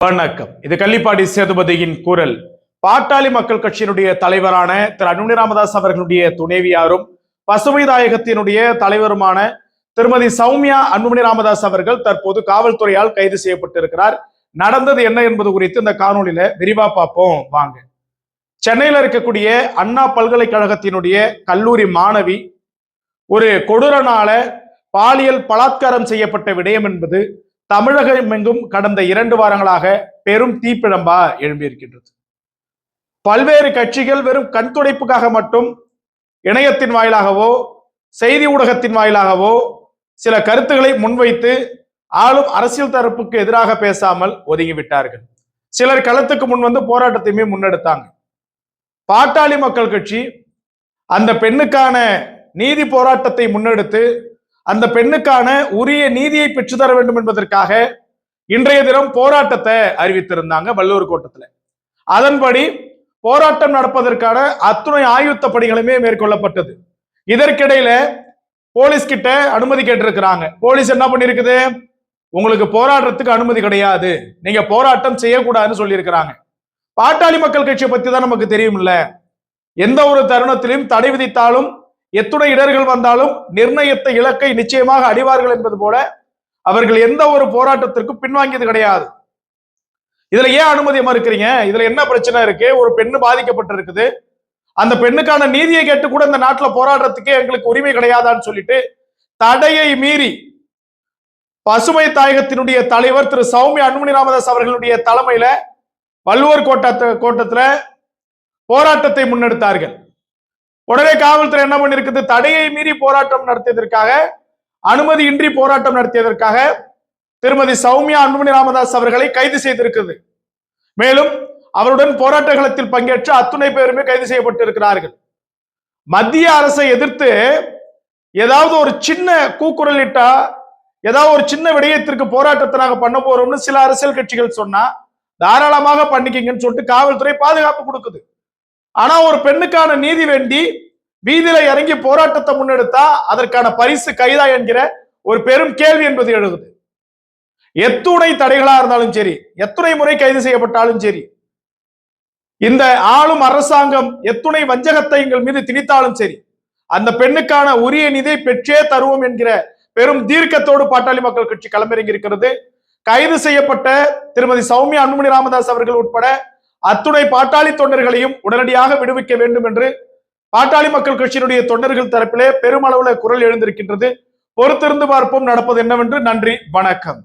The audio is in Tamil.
வணக்கம் இது கள்ளிப்பாடி சேதுபதியின் குரல். பாட்டாளி மக்கள் கட்சியினுடைய தலைவரான திரு அன்புமணி ராமதாஸ் அவர்களுடைய துணைவியாரும் பசுமை தாயகத்தினுடைய தலைவருமான திருமதி சௌமியா அன்புமணி ராமதாஸ் அவர்கள் தற்போது காவல்துறையால் கைது செய்யப்பட்டிருக்கிறார். நடந்தது என்ன என்பது குறித்து இந்த காணொலியில விரிவா பார்ப்போம். வாங்க. சென்னையில இருக்கக்கூடிய அண்ணா பல்கலைக்கழகத்தினுடைய கல்லூரி மாணவி ஒரு கொடூரனால பாலியல் பலாத்காரம் செய்யப்பட்ட விடயம் என்பது தமிழகம் எங்கும் கடந்த இரண்டு வாரங்களாக பெரும் தீப்பிழம்பா எழும்பியிருக்கின்றது. பல்வேறு கட்சிகள் வெறும் கண்துடைப்புக்காக மட்டும் இணையத்தின் வாயிலாகவோ செய்தி ஊடகத்தின் வாயிலாகவோ சில கருத்துக்களை முன்வைத்து ஆளும் அரசியல் தரப்புக்கு எதிராக பேசாமல் ஒதுங்கிவிட்டார்கள். சிலர் களத்துக்கு முன் வந்து போராட்டத்தையுமே முன்னெடுத்தாங்க. பாட்டாளி மக்கள் கட்சி அந்த பெண்ணுக்கான நீதி போராட்டத்தை முன்னெடுத்து அந்த பெண்ணுக்கான உரிய நீதியை பெற்றுத்தர வேண்டும் என்பதற்காக இன்றைய தினம் போராட்டத்தை அறிவித்திருந்தாங்க வல்லூர் கோட்டத்துல. அதன்படி போராட்டம் நடப்பதற்கான அத்துணை ஆயுத்த பணிகளுமே மேற்கொள்ளப்பட்டது. இதற்கிடையில போலீஸ் கிட்ட அனுமதி கேட்டிருக்கிறாங்க. போலீஸ் என்ன பண்ணிருக்குது? உங்களுக்கு போராடுறதுக்கு அனுமதி கிடையாது. நீங்க போராட்டம் செய்யக்கூடாதுன்னு சொல்லியிருக்கிறாங்க. பாட்டாளி மக்கள் கட்சியை பத்தி தான் நமக்கு தெரியும்ல. எந்த ஒரு தருணத்திலும் தடை விதித்தாலும் எத்துணை இடர்கள் வந்தாலும் நிர்ணயித்த இலக்கை நிச்சயமாக அடிவார்கள் என்பது போல அவர்கள் எந்த ஒரு போராட்டத்திற்கும் பின்வாங்கியது கிடையாது. இதுல ஏன் அனுமதி மறுக்கிறீங்க? இதுல என்ன பிரச்சனை இருக்கு? ஒரு பெண்ணு பாதிக்கப்பட்டிருக்குது. அந்த பெண்ணுக்கான நீதியை கேட்டு கூட இந்த நாட்டுல போராடுறதுக்கே எங்களுக்கு உரிமை கிடையாதான்னு சொல்லிட்டு தடையை மீறி பசுமை தாயகத்தினுடைய தலைவர் திரு சௌமிய அன்புமணி ராமதாஸ் அவர்களுடைய தலைமையில வள்ளுவர் கோட்டத்தை கோட்டத்துல போராட்டத்தை முன்னெடுத்தார்கள். உடனே காவல்துறை என்ன பண்ணிருக்குது? தடையை மீறி போராட்டம் நடத்தியதற்காக அனுமதியின்றி போராட்டம் நடத்தியதற்காக திருமதி சௌமியா அன்புமணி ராமதாஸ் அவர்களை கைது செய்திருக்குது. மேலும் அவருடன் போராட்ட களத்தில் பங்கேற்ற அத்துணை பேருமே கைது செய்யப்பட்டிருக்கிறார்கள். மத்திய அரசை எதிர்த்து ஏதாவது ஒரு சின்ன கூக்குரல் இட்டா ஏதாவது ஒரு சின்ன விடயத்திற்கு போராட்டத்தை நாங்கள் பண்ண போறோம்னு சில அரசியல் கட்சிகள் சொன்னா தாராளமாக பண்ணிக்கிங்கன்னு சொல்லிட்டு காவல்துறை பாதுகாப்பு கொடுக்குது. ஆனா ஒரு பெண்ணுக்கான நீதி வேண்டி வீதியில இறங்கி போராட்டத்தை முன்னெடுத்தா அதற்கான பரிசு கைதா என்கிற ஒரு பெரும் கேள்வி என்பது எழுதுது. எத்துணை தடைகளா இருந்தாலும் சரி எத்துணை முறை கைது செய்யப்பட்டாலும் சரி இந்த ஆளும் அரசாங்கம் எத்துணை வஞ்சகத்தை எங்கள் மீது திணித்தாலும் சரி அந்த பெண்ணுக்கான உரிய நிதியை பெற்றே தருவோம் என்கிற பெரும் தீர்க்கத்தோடு பாட்டாளி மக்கள் கட்சி களமிறங்கி இருக்கிறது. கைது செய்யப்பட்ட திருமதி சௌமியா அன்புமணி ராமதாஸ் அவர்கள் உட்பட அத்துணை பாட்டாளி தொண்டர்களையும் உடனடியாக விடுவிக்க வேண்டும் என்று பாட்டாளி மக்கள் கட்சியினுடைய தொண்டர்கள் தரப்பிலே பெருமளவுல குரல் எழுந்திருக்கின்றது. பொறுத்திருந்து பார்ப்போம் நடப்பது என்னவென்று. நன்றி வணக்கம்.